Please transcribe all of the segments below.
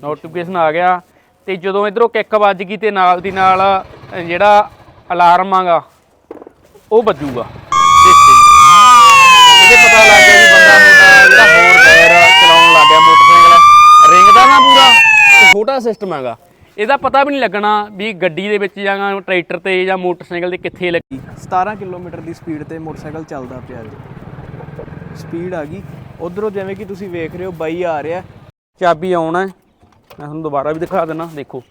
Notification ਆ ਗਿਆ ਤੇ ਜਦੋਂ ਇਧਰੋਂ ਕਿੱਕ ਵੱਜ ਗਈ ਤੇ ਨਾਲ ਦੀ ਨਾਲ ਜਿਹੜਾ ਅਲਾਰਮ ਆਗਾ ਉਹ ਵੱਜੂਗਾ। ਇਹਦੇ ਪਤਾ ਲੱਗ ਗਿਆ ਵੀ ਬੰਦਾ ਤੁਹਾਡਾ ਜਿਹੜਾ ਹੋਰ ਟਾਇਰ ਚਲਾਉਣ ਲੱਗ ਗਿਆ ਮੋਟਰਸਾਈਕਲ। ਰਿੰਗਦਾ ਨਾ ਪੂਰਾ ਤੇ ਛੋਟਾ ਸਿਸਟਮ ਹੈਗਾ। ਇਹਦਾ ਪਤਾ ਵੀ ਨਹੀਂ ਲੱਗਣਾ ਵੀ ਗੱਡੀ ਦੇ ਵਿੱਚ ਜਾਂ ਟਰੈਕਟਰ ਤੇ ਜਾਂ ਮੋਟਰਸਾਈਕਲ ਦੇ ਕਿੱਥੇ ਲੱਗੀ। 17 ਕਿਲੋਮੀਟਰ ਦੀ ਸਪੀਡ ਤੇ ਮੋਟਰਸਾਈਕਲ ਚੱਲਦਾ ਪਿਆ ਜੀ। ਸਪੀਡ ਆ ਗਈ। ਉਧਰੋਂ ਜਿਵੇਂ ਕਿ ਤੁਸੀਂ ਵੇਖ ਰਹੇ ਹੋ ਬਾਈ ਆ ਰਿਹਾ। ਚਾਬੀ ਆਉਣਾ ਹੈ। ਮੈਂ ਤੁਹਾਨੂੰ ਦੁਬਾਰਾ ਵੀ ਦਿਖਾ ਦਿੰਦਾ ਦੇਖੋ।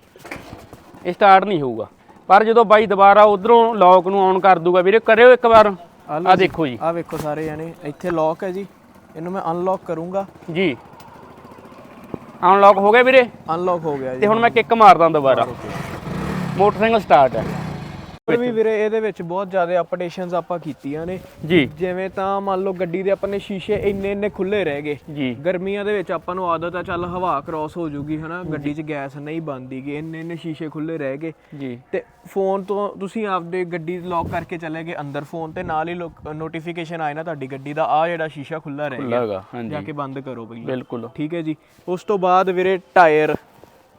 ਇਹ ਸਟਾਰਟ ਨਹੀਂ ਹੋਊਗਾ। ਪਰ ਜਦੋਂ ਬਾਈ ਦੁਬਾਰਾ ਉਧਰੋਂ ਲੌਕ ਨੂੰ ਆਨ ਕਰ ਦੂਗਾ ਵੀਰੇ ਕਰਿਓ ਇੱਕ ਵਾਰ। ਆ ਦੇਖੋ ਜੀ। ਆ ਵੇਖੋ ਸਾਰੇ ਜਾਣੇ ਇੱਥੇ ਲੌਕ ਹੈ ਜੀ। ਇਹਨੂੰ ਮੈਂ ਅਨਲੌਕ ਕਰੂੰਗਾ। ਜੀ। ਅਨਲੌਕ ਹੋ ਗਿਆ ਵੀਰੇ? ਅਨਲੌਕ ਹੋ ਗਿਆ ਜੀ। ਤੇ ਹੁਣ ਮੈਂ ਕਿੱਕ ਮਾਰਦਾ ਦੁਬਾਰਾ। ਮੋਟਰਸਾਈਕਲ ਸਟਾਰਟ ਹੈ। ਪਰ ਵੀ ਵੀਰੇ ਇਹਦੇ ਵਿੱਚ ਬਹੁਤ ਜ਼ਿਆਦਾ ਅਪਡੇਸ਼ਨਸ ਆਪਾਂ ਕੀਤੀਆਂ ਨੇ। ਜੀ। ਜਿਵੇਂ ਤਾਂ ਮੰਨ ਲਓ ਗੱਡੀ ਦੇ ਆਪਣੇ ਸ਼ੀਸ਼ੇ ਇੰਨੇ ਇੰਨੇ ਖੁੱਲੇ ਰਹਿ ਗਏ। ਜੀ। ਗਰਮੀਆਂ ਦੇ ਵਿੱਚ ਆਪਾਂ ਨੂੰ ਆਦਤ ਆ ਚੱਲ ਹਵਾ ਕ੍ਰਾਸ ਹੋ ਜੂਗੀ ਹਨਾ? ਗੱਡੀ 'ਚ ਗੈਸ ਨਹੀਂ ਬੰਦੀਗੀ ਇੰਨੇ ਇੰਨੇ ਸ਼ੀਸ਼ੇ ਖੁੱਲੇ ਰਹਿ ਗਏ। ਜੀ। ਤੇ ਫੋਨ ਤੋਂ ਤੁਸੀਂ ਆਪਦੇ ਗੱਡੀ ਲੌਕ ਕਰਕੇ ਚਲੇ ਗਏ ਅੰਦਰ ਫੋਨ ਤੇ ਨਾਲ ਹੀ ਨੋਟੀਫਿਕੇਸ਼ਨ ਆਏ ਨਾ ਤੁਹਾਡੀ ਗੱਡੀ ਦਾ ਆ ਜਿਹੜਾ ਸ਼ੀਸ਼ਾ ਖੁੱਲਾ ਰਹਿ ਗਿਆ। ਜਾ ਕੇ ਬੰਦ ਕਰੋ ਪਹਿਲਾਂ ਬਿਲਕੁਲ। ਠੀਕ ਹੈ ਜੀ। ਉਸ ਤੋਂ ਬਾਅਦ ਵੀਰੇ ਟਾਇਰ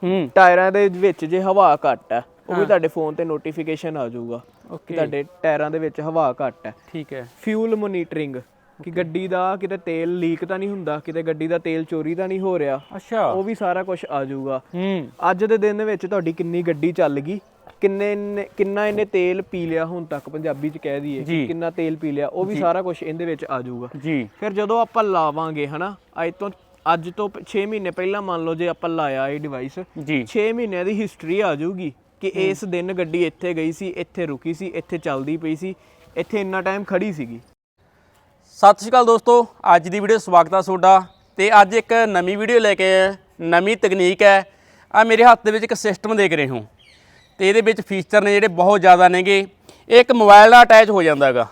ਹੂੰ। ਟਾਇਰਾਂ ਦੇ ਵਿੱਚ ਜੇ ਹਵਾ ਘੱਟ ਹੈ ਉਹ ਵੀ ਤੁਹਾਡੇ ਫੋਨ ਤੇ ਨੋਟੀਫਿਕੇਸ਼ਨ ਆ ਜਾਊਗਾ ਕਿ ਓਕੇ ਤੁਹਾਡੇ ਟਾਇਰਾਂ ਦੇ ਵਿੱਚ ਹਵਾ ਘੱਟ ਹੈ। ਠੀਕ ਹੈ। ਫਿਊਲ ਮੋਨੀਟਰਿੰਗ ਕਿ ਗੱਡੀ ਦਾ ਕਿਤੇ ਤੇਲ ਲੀਕ ਤਾਂ ਨਹੀਂ ਹੁੰਦਾ ਕਿਤੇ ਗੱਡੀ ਦਾ ਤੇਲ ਚੋਰੀ ਤਾਂ ਨਹੀਂ ਹੋ ਰਿਹਾ ਅੱਛਾ। ਉਹ ਵੀ ਸਾਰਾ ਕੁਝ ਆ ਜਾਊਗਾ। ਹੂੰ। ਅੱਜ ਦੇ ਦਿਨ ਵਿੱਚ ਤੁਹਾਡੀ ਕਿੰਨੀ ਗੱਡੀ ਚੱਲ ਗਈ ਕਿੰਨੇ ਕਿੰਨਾ ਇਹਨੇ ਤੇਲ ਪੀ ਲਿਆ ਹੁਣ ਤੱਕ ਪੰਜਾਬੀ ਚ ਕਹਿ ਦਈਏ। ਕਿ ਕਿੰਨਾ ਤੇਲ ਪੀ ਲਿਆ ਉਹ ਵੀ ਸਾਰਾ ਕੁਝ ਇਹਦੇ ਵਿੱਚ ਆ ਜਾਊਗਾ। ਜੀ। ਫਿਰ ਜਦੋਂ ਆਪਾਂ ਲਾਵਾਂਗੇ ਹਨਾ ਅੱਜ ਤੋਂ ਅੱਜ ਤੋਂ 6 ਮਹੀਨੇ ਪਹਿਲਾਂ ਮੰਨ ਲਓ ਜੇ ਆਪਾਂ ਲਾਇਆ ਇਹ ਡਿਵਾਈਸ ਜੀ। 6 ਮਹੀਨਿਆਂ ਦੀ ਹਿਸਟਰੀ ਆ ਜਾਊਗੀ। ਕਿ ਇਸ ਦਿਨ ਗੱਡੀ ਇੱਥੇ ਗਈ ਸੀ ਇੱਥੇ ਰੁਕੀ ਸੀ ਇੱਥੇ ਚੱਲਦੀ ਪਈ ਸੀ ਇੱਥੇ ਇੰਨਾ ਟਾਈਮ ਖੜੀ ਸੀਗੀ। ਸਤਿ ਸ਼੍ਰੀ ਅਕਾਲ ਦੋਸਤੋ ਅੱਜ ਦੀ ਵੀਡੀਓ ਸਵਾਗਤ ਹੈ ਤੁਹਾਡਾ। ਤੇ ਅੱਜ ਇੱਕ ਨਵੀਂ ਵੀਡੀਓ ਲੈ ਕੇ ਹਾਂ। ਨਵੀਂ ਤਕਨੀਕ ਹੈ। ਆ ਮੇਰੇ ਹੱਥ ਦੇ ਵਿੱਚ ਇੱਕ ਸਿਸਟਮ ਦੇਖ ਰਹੇ ਹੋ। ਤੇ ਇਹਦੇ ਵਿੱਚ ਫੀਚਰ ਨੇ ਜਿਹੜੇ ਬਹੁਤ ਜ਼ਿਆਦਾ ਨੇਗੇ। ਇਹ ਇੱਕ ਮੋਬਾਈਲ ਨਾਲ ਅਟੈਚ ਹੋ ਜਾਂਦਾ ਹੈਗਾ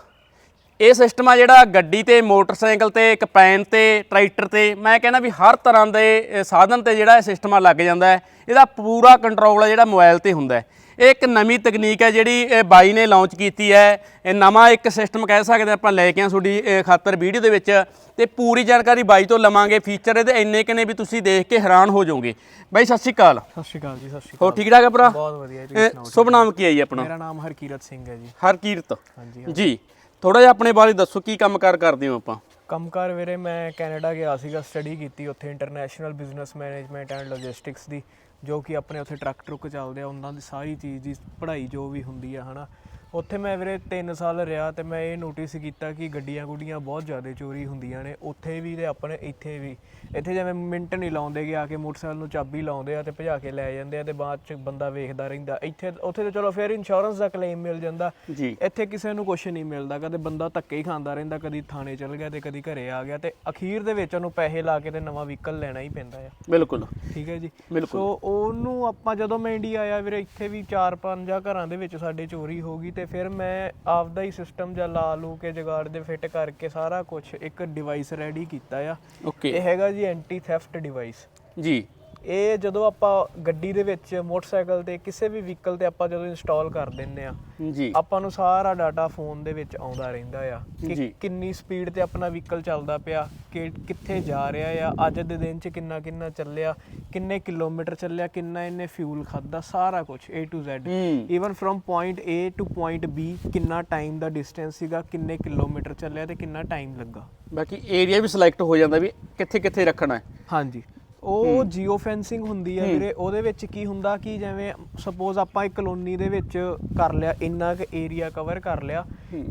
ਇਹ ਸਿਸਟਮ ਆ ਜਿਹੜਾ ਗੱਡੀ ਤੇ ਮੋਟਰਸਾਈਕਲ ਤੇ ਕਪੈਨ ਤੇ ਟਰੈਕਟਰ ਤੇ ਮੈਂ ਕਹਿੰਦਾ ਵੀ ਹਰ ਤਰ੍ਹਾਂ ਦੇ ਸਾਧਨ ਤੇ ਜਿਹੜਾ ਇਹ ਸਿਸਟਮ ਆ ਲੱਗ ਜਾਂਦਾ ਹੈ। ਇਹਦਾ ਪੂਰਾ ਕੰਟਰੋਲ ਆ ਜਿਹੜਾ ਮੋਬਾਈਲ ਤੇ ਹੁੰਦਾ ਹੈ। ਇਹ ਇੱਕ ਨਵੀਂ ਤਕਨੀਕ ਹੈ ਜਿਹੜੀ ਇਹ ਬਾਈ ਨੇ ਲਾਂਚ ਕੀਤੀ ਹੈ। ਇਹ ਨਵਾਂ ਇੱਕ ਸਿਸਟਮ ਕਹਿ ਸਕਦੇ ਆਪਾਂ ਲੈ ਕੇ ਆ ਤੁਹਾਡੀ ਖਾਤਰ ਵੀਡੀਓ ਦੇ ਵਿੱਚ। ਤੇ ਪੂਰੀ ਜਾਣਕਾਰੀ ਬਾਈ ਤੋਂ ਲਵਾਂਗੇ। ਫੀਚਰ ਇਹਦੇ ਇੰਨੇ ਕਿਨੇ ਵੀ ਤੁਸੀਂ ਦੇਖ ਕੇ ਹੈਰਾਨ ਹੋ ਜਾਓਗੇ। ਬਾਈ ਸਤਿ ਸ਼੍ਰੀ ਅਕਾਲ। ਸਤਿ ਸ਼੍ਰੀ ਅਕਾਲ ਜੀ ਸਤਿ ਸ਼੍ਰੀ ਹੋ ਠੀਕ ਠਾਕ ਹੈ ਭਰਾ? ਬਹੁਤ ਵਧੀਆ ਜੀ ਸ਼ੁਭ ਨਾਮ ਕੀ ਹੈ ਜੀ ਆਪਣਾ? ਮੇਰਾ ਨਾਮ ਹਰਕੀਰਤ ਸਿੰਘ ਹੈ ਜੀ। ਹਰਕੀਰਤ। ਹਾਂਜੀ। ਜੀ। ਥੋੜਾ ਜਿਹਾ ਆਪਣੇ ਬਾਰੇ ਦੱਸੋ, ਕੀ ਕੰਮਕਾਰ ਕਰਦੇ ਹੋ ਆਪਾਂ? ਕੰਮਕਾਰ ਵੀਰੇ, ਮੈਂ ਕੈਨੇਡਾ ਗਿਆ ਸੀਗਾ ਸਟੱਡੀ ਕੀਤੀ ਉੱਥੇ international business management and logistics ਦੀ, ਜੋ ਕਿ ਆਪਣੇ ਉੱਥੇ ਟਰੱਕ ਟਰੁੱਕ ਚੱਲਦੇ ਆ, ਉਹਨਾਂ ਦੀ ਸਾਰੀ ਚੀਜ਼ ਦੀ ਪੜ੍ਹਾਈ ਜੋ ਵੀ ਹੁੰਦੀ ਆ, ਹਨਾ। ਉੱਥੇ ਮੈਂ ਵੀਰੇ 3 ਸਾਲ ਰਿਹਾ ਤੇ ਮੈਂ ਇਹ ਨੋਟਿਸ ਕੀਤਾ ਕਿ ਗੱਡੀਆਂ ਗੁੱਡੀਆਂ ਬਹੁਤ ਜ਼ਿਆਦਾ ਚੋਰੀ ਹੁੰਦੀਆਂ ਨੇ। ਉੱਥੇ ਵੀ ਤੇ ਆਪਣੇ ਇੱਥੇ ਵੀ। ਇੱਥੇ ਜਿਵੇਂ ਮਿੰਟ ਨਹੀਂ ਲਾਉਂਦੇ ਕਿ ਆ ਕੇ ਮੋਟਰਸਾਈਕਲ ਨੂੰ ਚਾਬੀ ਲਾਉਂਦੇ ਆ ਤੇ ਭਜਾ ਕੇ ਲੈ ਜਾਂਦੇ ਆ ਤੇ ਬਾਅਦ ਚ ਬੰਦਾ ਵੇਖਦਾ ਰਹਿੰਦਾ। ਇੱਥੇ ਉੱਥੇ ਤੇ ਚਲੋ ਫਿਰ ਇੰਸ਼ੋਰੈਂਸ ਦਾ ਕਲੇਮ ਮਿਲ ਜਾਂਦਾ। ਜੀ। ਇੱਥੇ ਕਿਸੇ ਨੂੰ ਕੁਝ ਨਹੀਂ ਮਿਲਦਾ। ਕਦੇ ਬੰਦਾ ਧੱਕੇ ਹੀ ਖਾਂਦਾ ਰਹਿੰਦਾ ਕਦੀ ਥਾਣੇ ਚਲ ਗਿਆ ਤੇ ਕਦੀ ਘਰੇ ਆ ਗਿਆ ਤੇ ਅਖੀਰ ਦੇ ਵਿੱਚ ਉਹਨੂੰ ਪੈਸੇ ਲਾ ਕੇ ਤੇ ਨਵਾਂ ਵਹੀਕਲ ਲੈਣਾ ਹੀ ਪੈਂਦਾ ਆ। ਬਿਲਕੁਲ। ਠੀਕ ਹੈ ਜੀ। ਸੋ ਉਹਨੂੰ ਆਪਾਂ ਜਦੋਂ ਮੈਂ ਇੰਡੀਆ ਆਇਆ ਵੀਰੇ ਇੱਥੇ ਵੀ ਚਾਰ ਪੰਜ ਆ ਘਰਾਂ ਦੇ ਵਿੱਚ ਸਾਡੇ ਚੋਰੀ ਹੋ ਗਈ ਤੇ ਫਿਰ ਮੈਂ ਆਪਦਾ ਹੀ ਸਿਸਟਮ ਜਾਂ ਲਾ ਲੂ ਕੇ ਜਗਾੜ ਦੇ ਫਿੱਟ ਕਰਕੇ ਸਾਰਾ ਕੁਝ ਇੱਕ ਡਿਵਾਈਸ ਰੈਡੀ ਕੀਤਾ ਆ। ਓਕੇ ਇਹ ਹੈਗਾ ਜੀ ਐਂਟੀ ਥੈਫਟ ਡਿਵਾਈਸ ਜੀ। ਇਹ ਜਦੋਂ ਆਪਾਂ ਗੱਡੀ ਦੇ ਵਿੱਚ ਮੋਟਰਸਾਈਕਲ ਤੇ ਕਿਸੇ ਵੀ ਵਹੀਕਲ ਤੇ ਆਪਾਂ ਜਦੋਂ ਇੰਸਟਾਲ ਕਰ ਦਿੰਨੇ ਆ ਜੀ। ਆਪਾਂ ਨੂੰ ਸਾਰਾ ਡਾਟਾ ਫੋਨ ਦੇ ਵਿੱਚ ਆਉਂਦਾ ਰਹਿੰਦਾ ਆ। ਕਿ ਕਿੰਨੀ ਸਪੀਡ ਤੇ ਆਪਣਾ ਵਹੀਕਲ ਚੱਲਦਾ ਪਿਆ ਕਿ ਕਿੱਥੇ ਜਾ ਰਿਹਾ ਆ ਅੱਜ ਦੇ ਦਿਨ 'ਚ ਕਿੰਨਾ ਕਿੰਨਾ ਚੱਲਿਆ ਕਿੰਨੇ ਕਿਲੋਮੀਟਰ ਚੱਲਿਆ ਕਿੰਨਾ ਇਹਨੇ ਫਿਊਲ ਖਾਦਾ ਸਾਰਾ ਕੁਝ A to Z even from point A to point B ਕਿੰਨਾ ਟਾਈਮ ਦਾ ਡਿਸਟੈਂਸ ਸੀਗਾ ਕਿੰਨੇ ਕਿਲੋਮੀਟਰ ਚੱਲਿਆ ਤੇ ਕਿੰਨਾ ਟਾਈਮ ਲੱਗਾ। ਬਾਕੀ ਏਰੀਆ ਵੀ ਸਿਲੈਕਟ ਹੋ ਜਾਂਦਾ ਵੀ ਕਿੱਥੇ ਕਿੱਥੇ ਰੱਖਣਾ ਹੈ। ਹਾਂਜੀ। ਉਹ ਜੀਓ ਫੈਂਸਿੰਗ ਹੁੰਦੀ ਹੈ ਵੀਰੇ ਉਹਦੇ ਵਿੱਚ ਕੀ ਹੁੰਦਾ ਕਿ ਜਿਵੇਂ ਸਪੋਜ਼ ਆਪਾਂ ਇੱਕ ਕਲੋਨੀ ਦੇ ਵਿੱਚ ਕਰ ਲਿਆ ਇੰਨਾ ਕੁ ਏਰੀਆ ਕਵਰ ਕਰ ਲਿਆ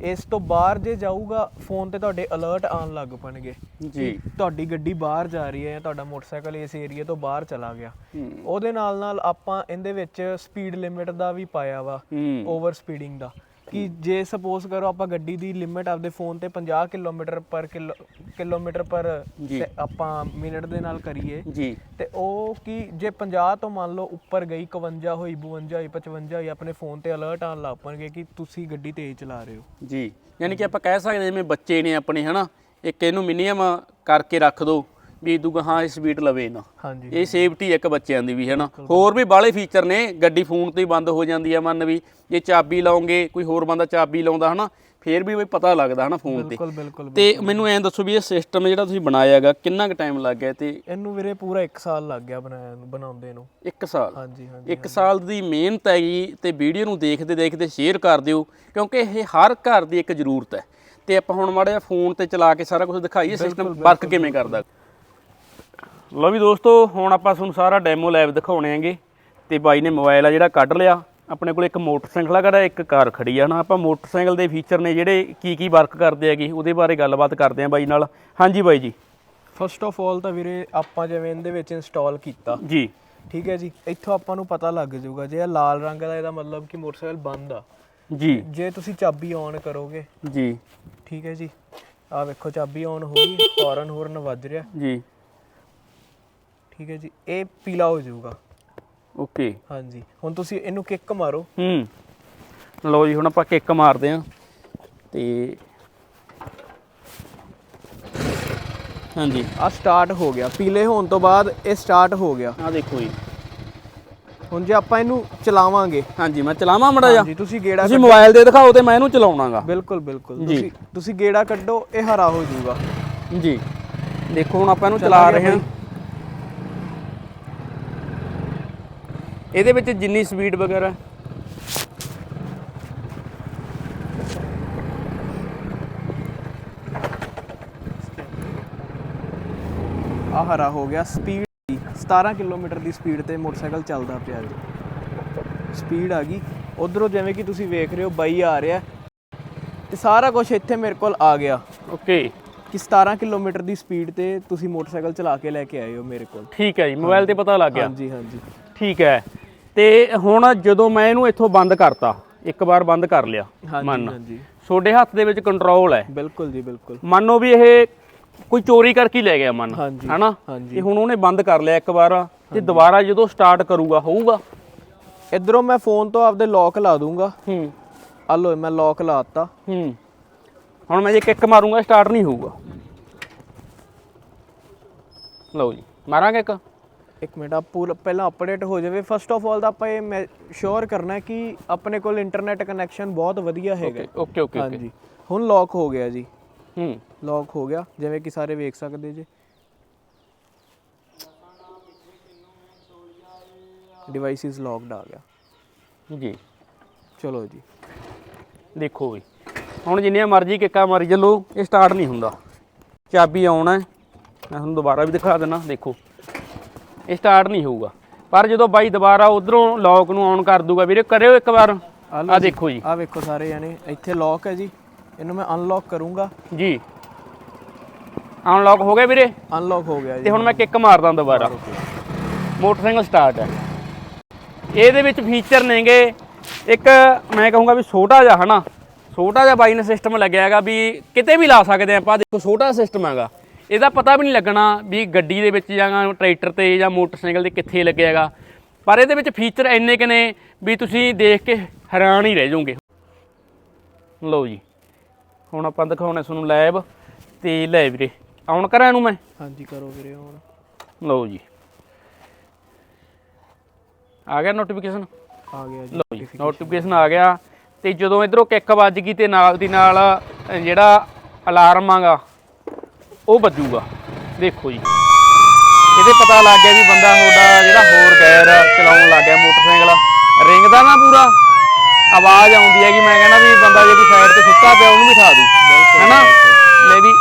ਇਸ ਤੋਂ ਬਾਹਰ ਜੇ ਜਾਊਗਾ ਫੋਨ ਤੇ ਤੁਹਾਡੇ ਅਲਰਟ ਆਉਣ ਲੱਗ ਪਣਗੇ ਜੀ। ਤੁਹਾਡੀ ਗੱਡੀ ਬਾਹਰ ਜਾ ਰਹੀ ਹੈ ਜਾਂ ਤੁਹਾਡਾ ਮੋਟਰਸਾਈਕਲ ਇਸ ਏਰੀਆ ਤੋਂ ਬਾਹਰ ਚਲਾ ਗਿਆ। ਉਹਦੇ ਨਾਲ ਨਾਲ ਆਪਾਂ ਇਹਦੇ ਵਿੱਚ ਸਪੀਡ ਲਿਮਿਟ ਦਾ ਵੀ ਪਾਇਆ ਵਾ ਓਵਰ ਸਪੀਡਿੰਗ ਦਾ। ਕਿ ਜੇ ਸਪੋਜ਼ ਕਰੋ ਆਪਾਂ ਗੱਡੀ ਦੀ ਲਿਮਿਟ ਆਪਦੇ ਫੋਨ ਤੇ 50 ਕਿਲੋਮੀਟਰ ਪਰ ਕਿਲੋਮੀਟਰ ਪਰ ਆਪਾਂ ਮਿੰਟ ਦੇ ਨਾਲ ਕਰੀਏ ਜੀ। ਤੇ ਉਹ ਕੀ ਜੇ 50 ਤੋਂ ਮੰਨ ਲਓ ਉੱਪਰ ਗਈ 51 ਹੋਈ 52 ਹੋਈ 55 ਹੋਈ ਆਪਣੇ ਫੋਨ ਤੇ ਅਲਰਟ ਆਉਣ ਲੱਗ ਪਣਗੇ ਕਿ ਤੁਸੀਂ ਗੱਡੀ ਤੇਜ਼ ਚਲਾ ਰਹੇ ਹੋ। ਜੀ। ਯਾਨੀ ਕਿ ਆਪਾਂ ਕਹਿ ਸਕਦੇ ਜਿਵੇਂ ਬੱਚੇ ਨੇ ਆਪਣੇ ਹਨਾ? ਇੱਕ ਇਹਨੂੰ ਮਿਨੀਮਮ ਕਰਕੇ ਰੱਖ ਦੋ। ਵੀ ਦੂਗਾ ਹਾਂ ਇਹ ਸਪੀਡ ਲਵੇ ਨਾ। ਹਾਂਜੀ। ਇਹ ਸੇਫਟੀ ਇੱਕ ਬੱਚਿਆਂ ਦੀ ਵੀ ਹੈ ਨਾ ਹੋਰ ਵੀ ਬਾਹਲੇ ਫੀਚਰ ਨੇ ਗੱਡੀ ਫੋਨ ਤੋਂ ਹੀ ਬੰਦ ਹੋ ਜਾਂਦੀ ਹੈ ਮੰਨ ਵੀ। ਜੇ ਚਾਬੀ ਲਾਉਂਗੇ ਕੋਈ ਹੋਰ ਬੰਦਾ ਚਾਬੀ ਲਾਉਂਦਾ ਹਨਾ? ਫੇਰ ਵੀ ਬਈ ਪਤਾ ਲੱਗਦਾ ਹਨਾ ਫੋਨ ਤੇ। ਬਿਲਕੁਲ ਬਿਲਕੁਲ ਤੇ ਮੈਨੂੰ ਐਂ ਦੱਸੋ ਵੀ ਇਹ ਸਿਸਟਮ ਜਿਹੜਾ ਤੁਸੀਂ ਬਣਾਇਆ ਹੈਗਾ ਕਿੰਨਾ ਕੁ ਟਾਈਮ ਲੱਗ ਗਿਆ ਤੇ? ਇਹਨੂੰ ਵੀਰੇ ਪੂਰਾ 1 ਸਾਲ ਲੱਗ ਗਿਆ ਬਣਾਇਆ ਨੂੰ ਬਣਾਉਂਦੇ ਨੂੰ। 1 ਸਾਲ? ਹਾਂਜੀ ਹਾਂਜੀ ਇੱਕ ਸਾਲ ਦੀ ਮਿਹਨਤ ਹੈਗੀ ਤੇ ਵੀਡੀਓ ਨੂੰ ਦੇਖਦੇ ਦੇਖਦੇ ਸ਼ੇਅਰ ਕਰ ਦਿਓ ਕਿਉਂਕਿ ਇਹ ਹਰ ਘਰ ਦੀ ਇੱਕ ਜ਼ਰੂਰਤ ਹੈ। ਤੇ ਆਪਾਂ ਹੁਣ ਮਾੜਾ ਜਿਹਾ ਫੋਨ ਤੇ ਚਲਾ ਕੇ ਸਾਰਾ ਕੁਝ ਦਿਖਾਈਏ ਸਿਸਟਮ ਵਰਕ ਕਿਵੇਂ ਕਰਦਾ। ਲਓ ਵੀ ਦੋਸਤੋ ਹੁਣ ਆਪਾਂ ਤੁਹਾਨੂੰ ਸਾਰਾ ਡੈਮੋ ਲੈਬ ਦਿਖਾਉਣੇ ਆਂਗੇ ਤੇ ਬਾਈ ਨੇ ਮੋਬਾਈਲ ਆ ਜਿਹੜਾ ਕੱਢ ਲਿਆ। ਆਪਣੇ ਕੋਲ ਇੱਕ ਮੋਟਰਸਾਈਕਲ ਆ ਖੜਾ ਇੱਕ ਕਾਰ ਖੜੀ ਆ ਨਾ। ਆਪਾਂ ਮੋਟਰਸਾਈਕਲ ਦੇ ਫੀਚਰ ਨੇ ਜਿਹੜੇ ਕੀ ਕੀ ਵਰਕ ਕਰਦੇ ਹੈਗੇ ਉਹਦੇ ਬਾਰੇ ਗੱਲਬਾਤ ਕਰਦੇ ਆਂ ਬਾਈ ਨਾਲ। ਹਾਂਜੀ ਬਾਈ ਜੀ। ਫਸਟ ਆਫ ਆਲ ਤਾਂ ਵੀਰੇ ਆਪਾਂ ਜਿਵੇਂ ਇਹਦੇ ਵਿੱਚ ਇੰਸਟਾਲ ਕੀਤਾ। ਜੀ। ਠੀਕ ਹੈ ਜੀ? ਇੱਥੋਂ ਆਪਾਂ ਨੂੰ ਪਤਾ ਲੱਗ ਜਾਊਗਾ ਜੇ ਇਹ ਲਾਲ ਰੰਗ ਦਾ ਇਹਦਾ ਮਤਲਬ ਕਿ ਮੋਟਰਸਾਈਕਲ ਬੰਦ ਆ। ਜੀ। ਜੇ ਤੁਸੀਂ ਚਾਬੀ ਔਨ ਕਰੋਗੇ। ਜੀ। ਠੀਕ ਹੈ ਜੀ? ਆ ਵੇਖੋ ਚਾਬੀ ਔਨ ਹੋ ਗਈ ਹੌਰਨ ਹੌਰਨ ਵੱਜ ਰਿਹਾ। ਜੀ। ਠੀਕ ਹੈ ਜੀ ਇਹ ਪੀਲਾ ਹੋ ਜਾਊਗਾ। ਓਕੇ। ਹਾਂਜੀ ਹੁਣ ਤੁਸੀਂ ਇਹਨੂੰ ਕਿੱਕ ਮਾਰੋ। ਹੂੰ। ਲਓ ਜੀ ਹੁਣ ਆਪਾਂ ਕਿੱਕ ਮਾਰਦੇ ਆਂ ਤੇ ਹਾਂਜੀ। ਆ ਸਟਾਰਟ ਹੋ ਗਿਆ। ਪੀਲੇ ਹੋਣ ਤੋਂ ਬਾਅਦ ਇਹ ਸਟਾਰਟ ਹੋ ਗਿਆ। ਆ ਦੇਖੋ ਜੀ। ਹੁਣ ਜੇ ਆਪਾਂ ਇਹਨੂੰ ਚਲਾਵਾਂਗੇ। ਹਾਂਜੀ ਮੈਂ ਚਲਾਵਾਂ ਮੜਾ ਜਾ ਹਾਂਜੀ ਤੁਸੀਂ ਗੇੜਾ ਤੁਸੀਂ ਮੋਬਾਈਲ ਦੇ ਦਿਖਾਓ ਤੇ ਮੈਂ ਇਹਨੂੰ ਚਲਾਉਣਾਗਾ। ਬਿਲਕੁਲ ਬਿਲਕੁਲ। ਜੀ। ਤੁਸੀਂ ਤੁਸੀਂ ਗੇੜਾ ਕੱਢੋ ਇਹ ਹਰਾ ਹੋ ਜਾਊਗਾ। ਜੀ। ਦੇਖੋ ਹੁਣ ਆਪਾਂ ਇਹਨੂੰ ਚਲਾ ਰਹੇ ਹਾਂ। ਇਹਦੇ ਵਿੱਚ ਜਿੰਨੀ ਸਪੀਡ ਵਗੈਰਾ? ਆ ਹਰਾ ਹੋ ਗਿਆ। ਸਪੀਡ 17 ਕਿਲੋਮੀਟਰ ਦੀ ਸਪੀਡ ਤੇ ਮੋਟਰਸਾਈਕਲ ਚੱਲਦਾ ਪਿਆ ਜੀ। ਸਪੀਡ ਆ ਗਈ। ਉਧਰੋਂ ਜਿਵੇਂ ਕਿ ਤੁਸੀਂ ਵੇਖ ਰਹੇ ਹੋ ਬਾਈ ਆ ਰਿਹਾ। ਤੇ ਸਾਰਾ ਕੁਝ ਇੱਥੇ ਮੇਰੇ ਕੋਲ ਆ ਗਿਆ। ਓਕੇ। ਕਿ 17 ਕਿਲੋਮੀਟਰ ਦੀ ਸਪੀਡ ਤੇ ਤੁਸੀਂ ਮੋਟਰਸਾਈਕਲ ਚਲਾ ਕੇ ਲੈ ਕੇ ਆਏ ਹੋ ਮੇਰੇ ਕੋਲ। ਠੀਕ ਹੈ ਜੀ ਮੋਬਾਈਲ ਤੇ ਪਤਾ ਲੱਗ ਗਿਆ। ਹਾਂਜੀ ਹਾਂਜੀ। ਠੀਕ ਹੈ। ਤੇ ਹੁਣ ਜਦੋਂ ਮੈਂ ਇਹਨੂੰ ਇੱਥੋਂ ਬੰਦ ਕਰਤਾ ਇੱਕ ਵਾਰ ਬੰਦ ਕਰ ਲਿਆ ਮੰਨ। ਤੁਹਾਡੇ ਹੱਥ ਦੇ ਵਿੱਚ ਕੰਟਰੋਲ ਹੈ। ਬਿਲਕੁਲ ਜੀ ਬਿਲਕੁਲ। ਮੰਨੋ ਵੀ ਇਹ ਕੋਈ ਚੋਰੀ ਕਰਕੇ ਲੈ ਗਿਆ ਮਨ ਹਨਾ? ਤੇ ਹੁਣ ਉਹਨੇ ਬੰਦ ਕਰ ਲਿਆ ਇੱਕ ਵਾਰ ਤੇ ਦੁਬਾਰਾ ਜਦੋਂ ਸਟਾਰਟ ਕਰੂਗਾ ਹੋਊਗਾ? ਇਧਰੋਂ ਮੈਂ ਫੋਨ ਤੋਂ ਆਪਦੇ ਲੌਕ ਲਾ ਦੂੰਗਾ। ਹੂੰ। ਆ ਲੋ ਮੈਂ ਲੌਕ ਲਾਤਾ ਹੂੰ। ਹੁਣ ਮੈਂ ਜੇ ਕਿੱਕ ਮਾਰੂੰਗਾ ਸਟਾਰਟ ਨਹੀਂ ਹੋਊਗਾ। ਲਓ ਜੀ ਮਾਰਾਂਗੇ ਇੱਕ? ਇੱਕ ਮਿੰਟ ਆ ਪੂਰਾ ਪਹਿਲਾਂ ਅਪਡੇਟ ਹੋ ਜਾਵੇ। ਫਸਟ ਆਫ ਆਲ ਤਾਂ ਆਪਾਂ ਇਹ ਸ਼ੋਰ ਕਰਨਾ ਕਿ ਆਪਣੇ ਕੋਲ ਇੰਟਰਨੈਟ ਕਨੈਕਸ਼ਨ ਬਹੁਤ ਵਧੀਆ ਹੈਗਾ। ਓਕੇ ਓਕੇ ਓਕੇ ਹਾਂਜੀ। ਹੁਣ ਲੌਕ ਹੋ ਗਿਆ ਜੀ। ਹੂੰ। ਲੌਕ ਹੋ ਗਿਆ ਜਿਵੇਂ ਕਿ ਸਾਰੇ ਵੇਖ ਸਕਦੇ ਜੀ। ਡਿਵਾਈਸ ਇਜ਼ ਲੌਕਡ ਆ ਗਿਆ। ਜੀ। ਚਲੋ ਜੀ। ਦੇਖੋ ਵੀ। ਹੁਣ ਜਿੰਨੀਆਂ ਮਰਜ਼ੀ ਕਿੱਕਾਂ ਮਾਰੀ ਚੱਲੋ ਇਹ ਸਟਾਰਟ ਨਹੀਂ ਹੁੰਦਾ। ਚਾਬੀ ਆਉਣਾ ਮੈਂ ਤੁਹਾਨੂੰ ਦੁਬਾਰਾ ਵੀ ਦਿਖਾ ਦਿੰਦਾ ਦੇਖੋ। ਇਹ ਸਟਾਰਟ ਨਹੀਂ ਹੋਊਗਾ। ਪਰ ਜਦੋਂ ਬਾਈ ਦੁਬਾਰਾ ਉਧਰੋਂ ਲੌਕ ਨੂੰ ਆਨ ਕਰ ਦੂਗਾ ਵੀਰੇ ਕਰਿਓ ਇੱਕ ਵਾਰ। ਆ ਦੇਖੋ ਜੀ। ਆ ਵੇਖੋ ਸਾਰੇ ਜਾਣੇ ਇੱਥੇ ਲੌਕ ਹੈ ਜੀ। ਇਹਨੂੰ ਮੈਂ ਅਨਲੌਕ ਕਰੂੰਗਾ। ਜੀ। ਅਨਲੌਕ ਹੋ ਗਿਆ ਵੀਰੇ। ਅਨਲੌਕ ਹੋ ਗਿਆ ਜੀ। ਤੇ ਹੁਣ ਮੈਂ ਕਿੱਕ ਮਾਰਦਾ ਦੁਬਾਰਾ। ਮੋਟਰਸਾਈਕਲ ਸਟਾਰਟ ਹੈ। ਇਹਦੇ ਵਿੱਚ ਫੀਚਰ ਨੇਗੇ ਇੱਕ ਮੈਂ ਕਹੂੰਗਾ ਵੀ ਛੋਟਾ ਜਿਹਾ ਹਨਾ? ਛੋਟਾ ਜਿਹਾ ਬਾਈ ਨੇ ਸਿਸਟਮ ਲੱਗਿਆ ਹੈਗਾ ਵੀ ਕਿਤੇ ਵੀ ਲਾ ਸਕਦੇ ਆਪਾਂ। ਦੇਖੋ ਛੋਟਾ ਸਿਸਟਮ ਹੈਗਾ। ਇਹਦਾ ਪਤਾ ਵੀ ਨਹੀਂ ਲੱਗਣਾ ਵੀ ਗੱਡੀ ਦੇ ਵਿੱਚ ਜਾਂ ਟਰੈਕਟਰ ਤੇ ਜਾਂ ਮੋਟਰਸਾਈਕਲ ਤੇ ਕਿੱਥੇ ਲੱਗਿਆ ਹੈਗਾ। ਪਰ ਇਹਦੇ ਵਿੱਚ ਫੀਚਰ ਇੰਨੇ ਕਿ ਨੇ ਵੀ ਤੁਸੀਂ ਦੇਖ ਕੇ ਹੈਰਾਨ ਹੀ ਰਹਿ ਜਾਓਗੇ। ਲਓ ਜੀ ਹੁਣ ਆਪਾਂ ਦਿਖਾਉਣੇ ਤੁਹਾਨੂੰ ਲੈਬ ਤੇ ਲੈ ਵੀਰੇ ਆਨ ਕਰਾਂ ਇਹਨੂੰ ਮੈਂ? ਹਾਂਜੀ ਕਰੋ ਵੀਰੇ ਹੁਣ ਲਓ ਜੀ। ਆ ਗਿਆ ਨੋਟੀਫਿਕੇਸ਼ਨ ਆ ਗਿਆ ਜੀ ਲਓ ਜੀ ਨੋਟੀਫਿਕੇਸ਼ਨ ਆ ਗਿਆ। ਤੇ ਜਦੋਂ ਇਧਰੋਂ ਕਿੱਕ ਵੱਜ ਗਈ ਤੇ ਨਾਲ ਦੀ ਨਾਲ ਜਿਹੜਾ ਅਲਾਰਮ ਆਗਾ ਉਹ ਵੱਜੂਗਾ। ਦੇਖੋ ਜੀ। ਇਹਦੇ ਪਤਾ ਲੱਗ ਗਿਆ ਵੀ ਬੰਦਾ ਤੁਹਾਡਾ ਜਿਹੜਾ ਹੋਰ ਗੈਰ ਚਲਾਉਣ ਲੱਗ ਗਿਆ ਮੋਟਰਸਾਈਕਲ। ਰਿੰਗਦਾ ਨਾ ਪੂਰਾ। ਆਵਾਜ਼ ਆਉਂਦੀ ਹੈਗੀ ਮੈਂ ਕਹਿੰਦਾ ਵੀ ਬੰਦਾ ਜੇ ਕੋਈ ਸਾਈਡ ਤੇ ਸੁੱਤਾ ਪਿਆ ਉਹਨੂੰ ਵੀ ਠਾ ਦੂ ਹੈਨਾ? ਲੈ ਵੀ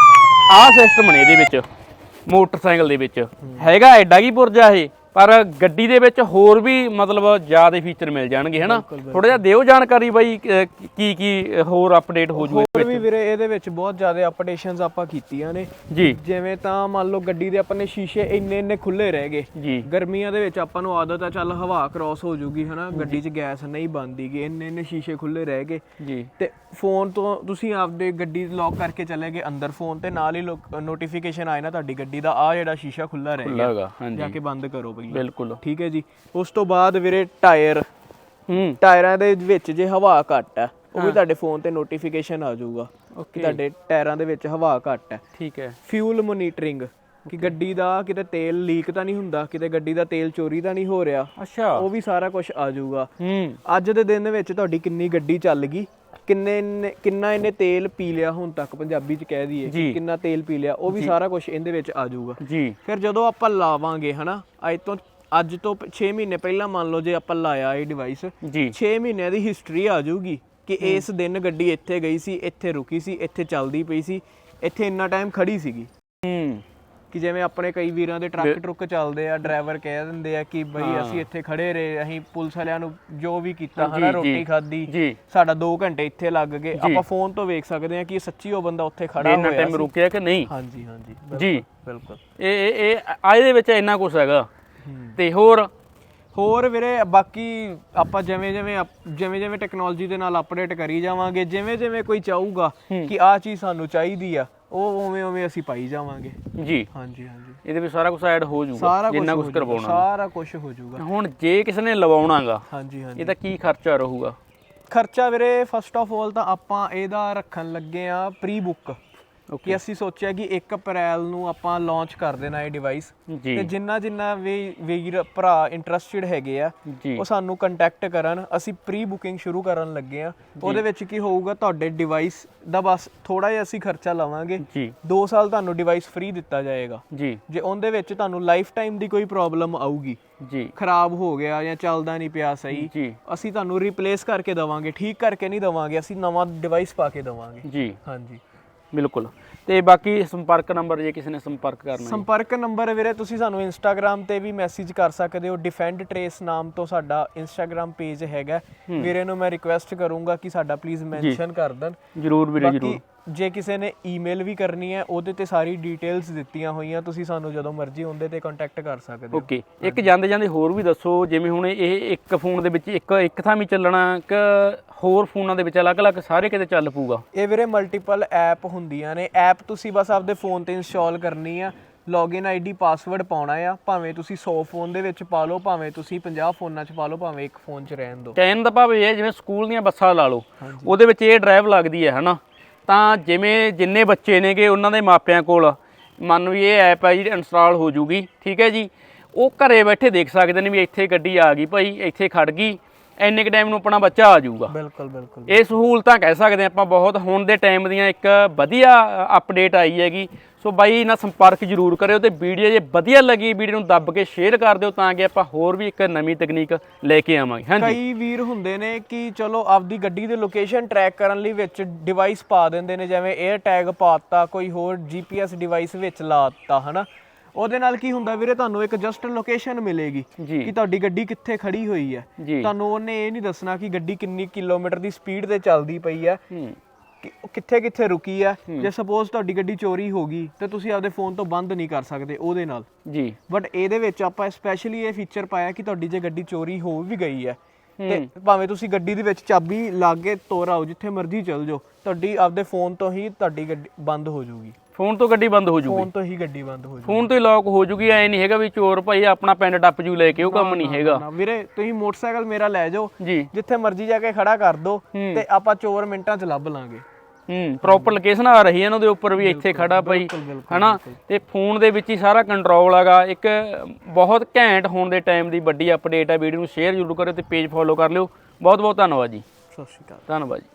ਆਹ ਸਿਸਟਮ ਨੇ ਇਹਦੇ ਵਿੱਚ ਮੋਟਰਸਾਈਕਲ ਦੇ ਵਿੱਚ। ਹੈਗਾ ਐਡਾ ਕੀ ਪੁਰਜਾ ਇਹ? ਪਰ ਗੱਡੀ ਦੇ ਵਿੱਚ ਹੋਰ ਵੀ ਮਤਲਬ ਜ਼ਿਆਦਾ ਫੀਚਰ ਮਿਲ ਜਾਣਗੇ ਹੈਨਾ? ਥੋੜਾ ਜਿਹਾ ਦਿਓ ਜਾਣਕਾਰੀ ਬਾਈ ਕੀ ਕੀ ਹੋਰ ਅਪਡੇਟ ਹੋ ਜੂ ਹੋਰ ਵੀ ਵੀਰੇ ਇਹਦੇ ਵਿੱਚ ਬਹੁਤ ਜ਼ਿਆਦਾ ਅਪਡੇਸ਼ਨਸ ਆਪਾਂ ਕੀਤੀਆਂ ਨੇ। ਜੀ। ਜਿਵੇਂ ਤਾਂ ਮੰਨ ਲਓ ਗੱਡੀ ਦੇ ਆਪਣੇ ਸ਼ੀਸ਼ੇ ਇੰਨੇ ਇੰਨੇ ਖੁੱਲੇ ਰਹਿ ਗਏ। ਜੀ। ਗਰਮੀਆਂ ਦੇ ਵਿੱਚ ਆਪਾਂ ਨੂੰ ਆਦਤ ਆ ਚੱਲ ਹਵਾ ਕ੍ਰਾਸ ਹੋ ਜੂਗੀ ਹਨਾ? ਗੱਡੀ 'ਚ ਗੈਸ ਨਹੀਂ ਬੰਦੀਗੀ ਇੰਨੇ ਇੰਨੇ ਸ਼ੀਸ਼ੇ ਖੁੱਲੇ ਰਹਿ ਗਏ। ਜੀ। ਤੇ ਫੋਨ ਤੋਂ ਤੁਸੀਂ ਆਪਦੇ ਗੱਡੀ ਲੌਕ ਕਰਕੇ ਚਲੇ ਗਏ ਅੰਦਰ ਫੋਨ ਤੇ ਨਾਲ ਹੀ ਨੋਟੀਫਿਕੇਸ਼ਨ ਆਏ ਨਾ ਤੁਹਾਡੀ ਗੱਡੀ ਦਾ ਆ ਜਿਹੜਾ ਸ਼ੀਸ਼ਾ ਖੁੱਲਾ ਰਹਿ ਗਿਆ। ਜਾ ਕੇ ਬੰਦ ਕਰੋ ਪਹਿਲਾਂ ਬਿਲਕੁਲ। ਠੀਕ ਹੈ ਜੀ। ਉਸ ਤੋਂ ਬਾਅਦ ਵੀਰੇ ਟਾਇਰ। ਹੂੰ। ਟਾਇਰਾਂ ਦੇ ਵਿੱਚ ਜੇ ਹਵਾ ਘੱਟ ਹੈ ਉਹ ਵੀ ਤੁਹਾਡੇ ਫੋਨ ਤੇ ਨੋਟੀਫਿਕੇਸ਼ਨ ਆ ਜਾਊਗਾ ਕਿ ਤੁਹਾਡੇ ਟਾਇਰਾਂ ਦੇ ਵਿੱਚ ਹਵਾ ਘੱਟ ਹੈ ਠੀਕ ਹੈ। ਫਿਊਲ ਮੋਨੀਟਰਿੰਗ ਕਿ ਗੱਡੀ ਦਾ ਕਿਤੇ ਤੇਲ ਲੀਕ ਤਾਂ ਨਹੀਂ ਹੁੰਦਾ ਕਿਤੇ ਗੱਡੀ ਦਾ ਤੇਲ ਚੋਰੀ ਤਾਂ ਨਹੀਂ ਹੋ ਰਿਹਾ ਅੱਛਾ। ਉਹ ਵੀ ਸਾਰਾ ਕੁਝ ਆ ਜਾਊਗਾ। ਹੂੰ। ਅੱਜ ਦੇ ਦਿਨ ਵਿੱਚ ਤੁਹਾਡੀ ਕਿੰਨੀ ਗੱਡੀ ਚੱਲ ਗਈ? ਕਿੰਨੇ ਕਿੰਨਾ ਇਹਨੇ ਤੇਲ ਪੀ ਲਿਆ ਹੁਣ ਤੱਕ ਪੰਜਾਬੀ ਚ ਕਹਿ ਦਈਏ ਜੀ। ਕਿ ਕਿੰਨਾ ਤੇਲ ਪੀ ਲਿਆ ਉਹ ਵੀ ਸਾਰਾ ਕੁਝ ਇਹਦੇ ਵਿੱਚ ਆ ਜਾਊਗਾ। ਜੀ। ਫਿਰ ਜਦੋਂ ਆਪਾਂ ਲਾਵਾਂਗੇ ਹਨਾ ਅੱਜ ਤੋਂ ਅੱਜ ਤੋਂ 6 ਮਹੀਨੇ ਪਹਿਲਾਂ ਮੰਨ ਲਓ ਜੇ ਆਪਾਂ ਲਾਇਆ ਇਹ ਡਿਵਾਈਸ ਜੀ। 6 ਮਹੀਨਿਆਂ ਦੀ ਹਿਸਟਰੀ ਆ ਜਾਊਗੀ ਕਿ ਇਸ ਦਿਨ ਗੱਡੀ ਇੱਥੇ ਗਈ ਸੀ ਇੱਥੇ ਰੁਕੀ ਸੀ ਇੱਥੇ ਚੱਲਦੀ ਪਈ ਸੀ ਇੱਥੇ ਇੰਨਾ ਟਾਈਮ ਖੜੀ ਸੀਗੀ। ਹੂੰ। ਕਿ ਜਿਵੇਂ ਆਪਣੇ ਕਈ ਵੀਰਾਂ ਦੇ ਟਰੱਕ ਟਰੁੱਕ ਚੱਲਦੇ ਆ ਡਰਾਈਵਰ ਕਹਿ ਦਿੰਦੇ ਆ ਕਿ ਬਈ ਅਸੀਂ ਇੱਥੇ ਖੜੇ ਰਹੇ ਅਸੀਂ ਪੁਲਿਸ ਵਾਲਿਆਂ ਨੂੰ ਜੋ ਵੀ ਕੀਤਾ ਹਨਾ ਰੋਟੀ। ਖਾਧੀ ਸਾਡਾ 2 ਘੰਟੇ ਇੱਥੇ ਲੱਗ ਗਏ। ਆਪਾਂ ਫੋਨ ਤੋਂ ਵੇਖ ਸਕਦੇ ਆ ਕਿ ਸੱਚੀ ਉਹ ਬੰਦਾ ਉੱਥੇ ਖੜਾ ਹੋਇਆ ਟਾਈਮ ਸੀ। ਰੁਕਿਆ ਕਿ ਨਹੀਂ? ਹਾਂਜੀ ਹਾਂਜੀ ਜੀ। ਬਿਲਕੁਲ। ਇਹ ਇਹ ਇਹ ਆ ਇਹਦੇ ਵਿੱਚ ਇੰਨਾ ਕੁਝ ਹੈਗਾ। ਤੇ ਹੋਰ? ਹੋਰ ਵੀਰੇ ਬਾਕੀ ਆਪਾਂ ਜਿਵੇਂ ਜਿਵੇਂ ਜਿਵੇਂ ਜਿਵੇਂ ਟੈਕਨੋਲੋਜੀ ਦੇ ਨਾਲ ਅਪਡੇਟ ਕਰੀ ਜਾਵਾਂਗੇ ਜਿਵੇਂ ਜਿਵੇਂ ਕੋਈ ਚਾਹੂਗਾ ਕਿ ਆਹ ਚੀਜ਼ ਸਾਨੂੰ ਚਾਹੀਦੀ ਆ ਉਹ ਉਵੇਂ ਉਵੇਂ ਅਸੀਂ ਪਾਈ ਜਾਵਾਂਗੇ। ਜੀ। ਹਾਂਜੀ ਹਾਂਜੀ। ਇਹਦੇ ਵਿੱਚ ਸਾਰਾ ਕੁਝ ਐਡ ਹੋ ਜਾਊਗਾ ਸਾਰਾ ਕੁਝ ਜਿੰਨਾ ਕੁਝ ਕਰਵਾਉਣਾ। ਸਾਰਾ ਕੁਝ ਹੋ ਜਾਊਗਾ। ਹੁਣ ਜੇ ਕਿਸੇ ਨੇ ਲਵਾਉਣਾਗਾ ਹਾਂਜੀ ਹਾਂਜੀ। ਇਹਦਾ ਕੀ ਖਰਚਾ ਰਹੂਗਾ? ਖਰਚਾ ਵੀਰੇ ਫਸਟ ਆਫ ਆਲ ਤਾਂ ਆਪਾਂ ਇਹਦਾ ਰੱਖਣ ਲੱਗੇ ਆ ਪ੍ਰੀ ਬੁੱਕ ਕਿ ਅਸੀਂ ਸੋਚਿਆ ਕਿ 1 ਅਪ੍ਰੈਲ ਨੂੰ ਆਪਾਂ ਲਾਂਚ ਕਰ ਦੇਣਾ ਇਹ ਡਿਵਾਈਸ ਤੇ ਜਿੰਨਾ ਜਿੰਨਾ ਵੀ ਵੀਰ ਭਰਾ ਇੰਟਰਸਟਿਡ ਹੈਗੇ ਆ ਉਹ ਸਾਨੂੰ ਕੰਟੈਕਟ ਕਰਨ। ਅਸੀਂ ਪ੍ਰੀ ਬੁਕਿੰਗ ਸ਼ੁਰੂ ਕਰਨ ਲੱਗੇ ਆ। ਉਹਦੇ ਵਿੱਚ ਕੀ ਹੋਊਗਾ ਤੁਹਾਡੇ ਡਿਵਾਈਸ ਦਾ ਬਸ ਥੋੜਾ ਜਿਹਾ ਅਸੀਂ ਖਰਚਾ ਲਵਾਂਗੇ। ਜੀ। 2 ਸਾਲ ਤੁਹਾਨੂੰ ਡਿਵਾਈਸ ਫ੍ਰੀ ਦਿੱਤਾ ਜਾਏਗਾ। ਜੀ। ਉਹਦੇ ਵਿੱਚ ਤੁਹਾਨੂੰ ਲਾਈਫ ਟਾਈਮ ਦੀ ਕੋਈ ਪ੍ਰੋਬਲਮ ਆਊਗੀ ਜੀ। ਖਰਾਬ ਹੋ ਗਿਆ ਜਾਂ ਚੱਲਦਾ ਨਹੀਂ ਪਿਆ ਸਹੀ ਅਸੀਂ ਤੁਹਾਨੂੰ ਰਿਪਲੇਸ ਕਰਕੇ ਦਵਾਂਗੇ। ਠੀਕ ਕਰਕੇ ਨਹੀਂ ਦਵਾਂਗੇ ਅਸੀਂ ਨਵਾਂ ਡਿਵਾਈਸ ਪਾ ਕੇ ਦਵਾਂਗੇ। ਜੀ। ਹਾਂਜੀ। ਬਿਲਕੁਲ। ਤੇ ਬਾਕੀ ਸੰਪਰਕ ਨੰਬਰ ਜੇ ਕਿਸੇ ਨੇ ਸੰਪਰਕ ਕਰਨਾ ਹੈ ਸੰਪਰਕ ਨੰਬਰ ਵੀਰੇ ਤੁਸੀਂ ਸਾਨੂੰ ਇੰਸਟਾਗ੍ਰam ਤੇ ਵੀ ਮੈਸੇਜ ਕਰ ਸਕਦੇ ਹੋ। ਡਿਫੈਂਡ ਟ੍ਰੇਸ ਨਾਮ ਤੋਂ ਸਾਡਾ ਇੰਸਟਾਗ੍ਰam ਪੇਜ ਹੈਗਾ। ਵੀਰੇ ਨੂੰ ਮੈਂ ਰਿਕੁਐਸਟ ਕਰੂੰਗਾ ਕਿ ਸਾਡਾ ਪਲੀਜ਼ ਮੈਂਸ਼ਨ ਕਰ ਦੇਣ। ਜਰੂਰ ਵੀਰੇ ਜਰੂਰ। ਜੇ ਕਿਸੇ ਨੇ ਈਮੇਲ ਵੀ ਕਰਨੀ ਹੈ ਉਹਦੇ ਤੇ ਸਾਰੀ ਡਿਟੇਲਸ ਦਿੱਤੀਆਂ ਹੋਈਆਂ ਤੁਸੀਂ ਸਾਨੂੰ ਜਦੋਂ ਮਰਜ਼ੀ ਉਹਦੇ ਤੇ ਕੰਟੈਕਟ ਕਰ ਸਕਦੇ ਹੋ। ਓਕੇ ਇੱਕ ਜਾਂਦੇ ਜਾਂਦੇ ਹੋਰ ਵੀ ਦੱਸੋ ਜਿਵੇਂ ਹੁਣ ਇਹ ਇੱਕ ਫੋਨ ਦੇ ਵਿੱਚ ਇੱਕ ਇੱਕ ਥਾਂ ਵੀ ਚੱਲਣਾ ਕਿ ਹੋਰ ਫੋਨਾਂ ਦੇ ਵਿੱਚ ਅਲੱਗ-ਅਲੱਗ ਸਾਰੇ ਕਿਤੇ ਚੱਲ ਪੂਗਾ ਇਹ ਵੀਰੇ ਮਲਟੀਪਲ ਐਪ ਹੁੰਦੀਆਂ ਨੇ। ਐਪ ਤੁਸੀਂ ਬਸ ਆਪਦੇ ਫੋਨ ਤੇ ਇੰਸਟਾਲ ਕਰਨੀ ਆ ਲੌਗਇਨ ਆਈਡੀ ਪਾਸਵਰਡ ਪਾਉਣਾ ਆ ਭਾਵੇਂ ਤੁਸੀਂ 100 ਫੋਨ ਦੇ ਵਿੱਚ ਪਾ ਲਓ ਭਾਵੇਂ ਤੁਸੀਂ 50 ਫੋਨਾਂ 'ਚ ਪਾ ਲਓ ਭਾਵੇਂ ਇੱਕ ਫੋਨ 'ਚ ਰਹਿਣ ਦਿਓ। ਕਹਿਣ ਦਾ ਭਾਵ ਇਹ ਹੈ ਜਿਵੇਂ ਸਕੂਲ ਦੀਆਂ ਬੱਸਾਂ ਲਾ ਲਓ ਉਹਦੇ ਵਿੱਚ ਇਹ ਡਰਾਈਵ ਲੱਗਦੀ ਹੈ ਹਨਾ? ਤਾਂ ਜਿਵੇਂ ਜਿੰਨੇ ਬੱਚੇ ਨੇਗੇ ਉਹਨਾਂ ਦੇ ਮਾਪਿਆਂ ਕੋਲ, ਮੰਨ ਵੀ ਇਹ ਐਪ ਹੈ ਜੀ ਇੰਸਟਾਲ ਹੋ ਜੂਗੀ, ਠੀਕ ਹੈ ਜੀ। ਉਹ ਘਰੇ ਬੈਠੇ ਦੇਖ ਸਕਦੇ ਨੇ ਵੀ ਇੱਥੇ ਗੱਡੀ ਆ ਗਈ ਭਾਈ, ਇੱਥੇ ਖੜ ਗਈ। ਇੰਨੇ ਕ ਟਾਈਮ ਨੂੰ ਆਪਣਾ ਬੱਚਾ ਆ ਜਾਊਗਾ। ਬਿਲਕੁਲ ਬਿਲਕੁਲ। ਇਹ ਸਹੂਲਤਾਂ ਕਹਿ ਸਕਦੇ ਆਪਾਂ ਬਹੁਤ। ਹੁਣ ਦੇ ਟਾਈਮ ਦੀਆਂ ਇੱਕ ਵਧੀਆ ਅਪਡੇਟ ਆਈ ਹੈਗੀ। ਸੋ ਬਾਈ ਨਾਲ ਸੰਪਰਕ ਜ਼ਰੂਰ ਕਰਿਓ ਤੇ ਵੀਡੀਓ ਜੇ ਵਧੀਆ ਲੱਗੀ ਵੀਡੀਓ ਨੂੰ ਦੱਬ ਕੇ ਸ਼ੇਅਰ ਕਰ ਦਿਓ ਤਾਂ ਕਿ ਆਪਾਂ ਹੋਰ ਵੀ ਇੱਕ ਨਵੀਂ ਤਕਨੀਕ ਲੈ ਕੇ ਆਵਾਂਗੇ। ਹਾਂਜੀ। ਕਈ ਵੀਰ ਹੁੰਦੇ ਨੇ ਕਿ ਚਲੋ ਆਪਦੀ ਗੱਡੀ ਦੀ ਲੋਕੇਸ਼ਨ ਟਰੈਕ ਕਰਨ ਲਈ ਵਿੱਚ ਡਿਵਾਈਸ ਪਾ ਦਿੰਦੇ ਨੇ ਜਿਵੇਂ 에ਅਰ ਟੈਗ ਪਾਤਾ ਕੋਈ ਹੋਰ ਜੀਪੀਐਸ ਡਿਵਾਈਸ ਵਿੱਚ ਲਾਤਾ ਹਨਾ? ਉਹਦੇ ਨਾਲ ਕੀ ਹੁੰਦਾ ਵੀਰੇ ਤੁਹਾਨੂੰ ਇੱਕ ਜਸਟ ਲੋਕੇਸ਼ਨ ਮਿਲੇਗੀ ਕਿ ਤੁਹਾਡੀ ਗੱਡੀ ਕਿੱਥੇ ਖੜੀ ਹੋਈ ਹੈ। ਤੁਹਾਨੂੰ ਉਹਨੇ ਇਹ ਨਹੀਂ ਦੱਸਣਾ ਕਿ ਗੱਡੀ ਕਿੰਨੀ ਕਿਲੋਮੀਟਰ ਦੀ ਸਪੀਡ ਤੇ ਚੱਲਦੀ ਪਈ ਹੈ। ਹੂੰ। ਕਿ ਉਹ ਕਿੱਥੇ ਕਿੱਥੇ ਰੁਕੀ ਹੈ। ਜੇ ਸਪੋਜ਼ ਤੁਹਾਡੀ ਗੱਡੀ ਚੋਰੀ ਹੋ ਗਈ ਤੇ ਤੁਸੀਂ ਆਪਦੇ ਫੋਨ ਤੋਂ ਬੰਦ ਨਹੀਂ ਕਰ ਸਕਦੇ ਉਹਦੇ ਨਾਲ। ਜੀ। ਬਟ ਇਹਦੇ ਵਿੱਚ ਆਪਾਂ ਸਪੈਸ਼ਲੀ ਇਹ ਫੀਚਰ ਪਾਇਆ ਕਿ ਤੁਹਾਡੀ ਜੇ ਗੱਡੀ ਚੋਰੀ ਹੋ ਵੀ ਗਈ ਹੈ ਤੇ ਭਾਵੇਂ ਤੁਸੀਂ ਗੱਡੀ ਦੇ ਵਿੱਚ ਚਾਬੀ ਲਾ ਕੇ ਤੋਰ ਆਓ ਜਿੱਥੇ ਮਰਜ਼ੀ ਚਲ ਜਾਓ ਤੁਹਾਡੀ ਆਪਦੇ ਫੋਨ ਤੋਂ ਹੀ ਤੁਹਾਡੀ ਗੱਡੀ ਬੰਦ ਹੋ ਜਾਊਗੀ। ਫੋਨ ਤੋਂ ਗੱਡੀ ਬੰਦ ਹੋ ਜੂਗੀ। ਫੋਨ ਤੋਂ ਹੀ ਗੱਡੀ ਬੰਦ ਹੋ ਜਾਊਗੀ ਫੋਨ ਤੋਂ ਹੀ ਲੌਕ ਹੋ ਜੂਗੀ ਐ ਨਹੀਂ ਹੈਗਾ ਵੀ ਚੋਰ ਭਾਈ ਆਪਣਾ ਪਿੰਡ ਟੱਪ ਜੂ ਲੈ ਕੇ ਉਹ ਕੰਮ ਨਹੀਂ ਹੈਗਾ। ਨਾ ਵੀਰੇ ਤੁਸੀਂ ਮੋਟਰਸਾਈਕਲ ਮੇਰਾ ਲੈ ਜਾਓ ਜੀ। ਜਿੱਥੇ ਮਰਜ਼ੀ ਜਾ ਕੇ ਖੜਾ ਕਰ ਦਿਓ ਤੇ ਆਪਾਂ ਚੋਰ ਮਿੰਟਾਂ 'ਚ ਲੱਭ ਲਾਂਗੇ। ਹੂੰ ਪ੍ਰੋਪਰ ਲੋਕੇਸ਼ਨ ਆ ਰਹੀ ਹੈ ਇਹਨਾਂ ਦੇ ਉੱਪਰ ਵੀ ਇੱਥੇ ਖੜਾ ਭਾਈ ਹਨਾ? ਤੇ ਫੋਨ ਦੇ ਵਿੱਚ ਹੀ ਸਾਰਾ ਕੰਟਰੋਲ ਹੈਗਾ। ਇੱਕ ਬਹੁਤ ਘੈਂਟ ਹੋਣ ਦੇ ਟਾਈਮ ਦੀ ਵੱਡੀ ਅਪਡੇਟ ਹੈ। ਵੀਡੀਓ ਨੂੰ ਸ਼ੇਅਰ ਜ਼ਰੂਰ ਕਰਿਓ ਤੇ ਪੇਜ ਫੋਲੋ ਕਰ ਲਿਓ। ਬਹੁਤ ਬਹੁਤ ਧੰਨਵਾਦ ਜੀ। ਸਤਿ ਸ਼੍ਰੀ ਅਕਾਲ। ਧੰਨਵਾਦ ਜੀ।